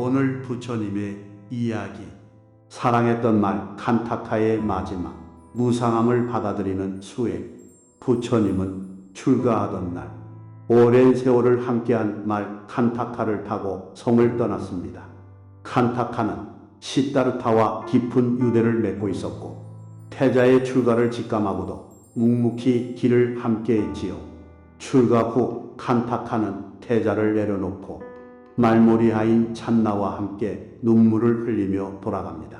오늘 부처님의 이야기 사랑했던 말 칸타카의 마지막 무상함을 받아들이는 수행 부처님은 출가하던 날 오랜 세월을 함께한 말 칸타카를 타고 성을 떠났습니다. 칸타카는 시타르타와 깊은 유대를 맺고 있었고 태자의 출가를 직감하고도 묵묵히 길을 함께했지요. 출가 후 칸타카는 태자를 내려놓고 말모리하인 찬나와 함께 눈물을 흘리며 돌아갑니다.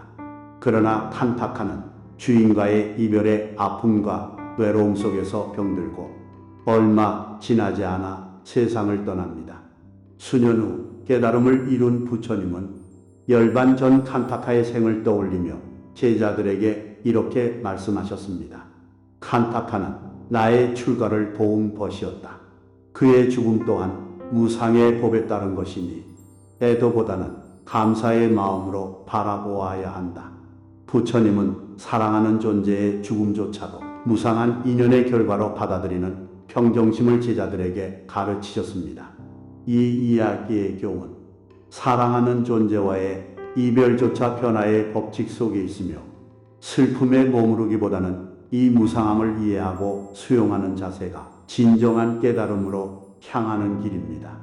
그러나 칸타카는 주인과의 이별의 아픔과 외로움 속에서 병들고 얼마 지나지 않아 세상을 떠납니다. 수년 후 깨달음을 이룬 부처님은 열반 전 칸타카의 생을 떠올리며 제자들에게 이렇게 말씀하셨습니다. 칸타카는 나의 출가를 도운 벗이었다. 그의 죽음 또한 무상의 법에 따른 것이니 애도보다는 감사의 마음으로 바라보아야 한다. 부처님은 사랑하는 존재의 죽음조차도 무상한 인연의 결과로 받아들이는 평정심을 제자들에게 가르치셨습니다. 이 이야기의 교훈, 사랑하는 존재와의 이별조차 변화의 법칙 속에 있으며 슬픔에 머무르기보다는 이 무상함을 이해하고 수용하는 자세가 진정한 깨달음으로 향하는 길입니다.